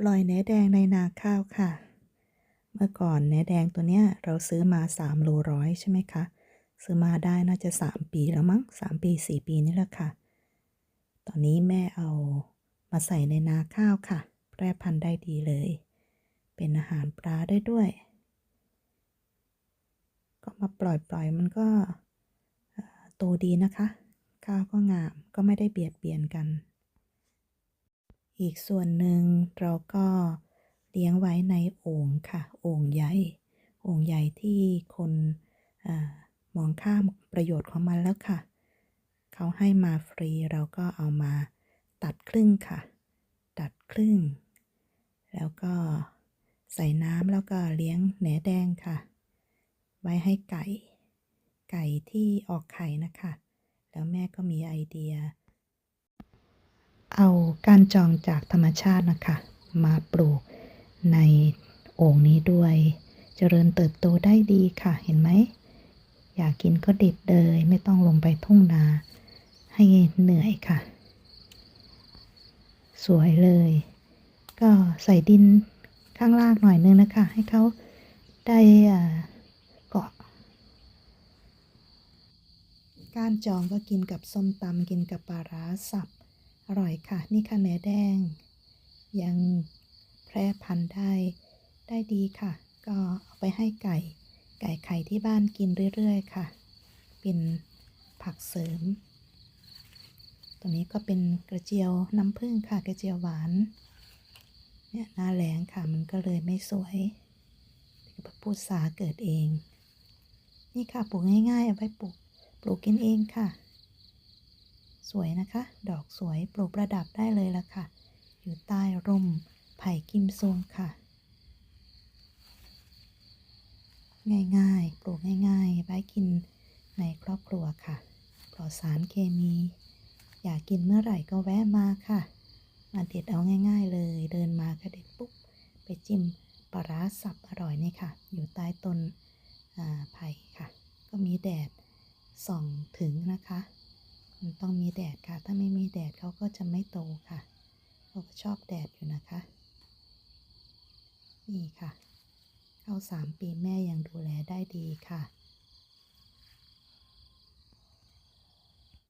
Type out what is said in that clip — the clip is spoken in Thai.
ปล่อยเนื้อแดงในนาข้าวค่ะ เมื่อก่อนเนื้อแดงตัวเนี้ยเราซื้อมา3โลร้อยใช่ไหมคะ ซื้อมาได้น่าจะ 3 ปีแล้วมั้ง3ปี 4 ปีนี่แหละค่ะ ตอนนี้แม่เอามาใส่ในนาข้าวค่ะแพร่พันธุ์ได้ดีเลย เป็นอาหารปลาได้ด้วย ก็มาปล่อยปล่อยมันก็โตดีนะคะ ข้าวก็งามก็ไม่ได้เบียดเบียนกัน อีกส่วนหนึ่งเราก็เลี้ยงไว้ในโอ่งค่ะ โอ่งใหญ่ โอ่งใหญ่ที่คนอมองข้ามประโยชน์ของมันแล้วค่ะ เขาให้มาฟรีเราก็เอามาตัดครึ่งค่ะ ตัดครึ่ง แล้วก็ใส่น้ำแล้วก็เลี้ยงแหนแดงค่ะ ไว้ให้ไก่ ไก่ที่ออกไข่นะคะ แล้วแม่ก็มีไอเดีย เอากานจองจากธรรมชาตินะคะ มาปลูกในโอ่งนี้ด้วย เจริญเติบโตได้ดีค่ะ เห็นไหม อยากกินก็เด็ดเลย ไม่ต้องลงไปทุ่งนา ให้เหนื่อยค่ะ สวยเลย ก็ใส่ดินข้างล่างหน่อยนึงนะคะ ให้เขาได้เกาะก้านจองก็กินกับส้มตำกินกับปลาร้าสับ อร่อยค่ะ นี่ค่ะเนื้อแดง ยังแพร่พันธุ์ได้ ได้ดีค่ะ ก็เอาไปให้ไก่ ไก่ไข่ที่บ้านกินเรื่อยๆค่ะ เป็นผักเสริม ตัวนี้ก็เป็นกระเจียวน้ำผึ้งค่ะ กระเจียวหวาน เนี่ยหน้าแรงค่ะ มันก็เลยไม่สวยพูดสาเกิดเอง นี่ค่ะปลูกง่ายๆ เอาไปปลูก ปลูกกินเองค่ะ สวยนะคะ ดอกสวยปลูกประดับได้เลยละค่ะ อยู่ใต้ร่มไผ่กิมซงค่ะ ง่ายๆ ปลูกง่ายๆไว้กินในครอบครัวค่ะ ปลอดสารเคมี อยากกินเมื่อไหร่ก็แวะมาค่ะ มาเด็ดเอาง่าย ๆ เลย เดินมาก็เด็ดปุ๊บ ไปจิ้มปลาร้าสับอร่อยนี่ค่ะ อยู่ใต้ต้นไผ่ค่ะ ก็มีแดดส่องถึงนะคะ มันต้องมีแดดค่ะ ถ้าไม่มีแดดเขาก็จะไม่โตค่ะ เขาก็ชอบแดดอยู่นะคะ นี่ค่ะ เข้าสามปีแม่ยังดูแลได้ดีค่ะ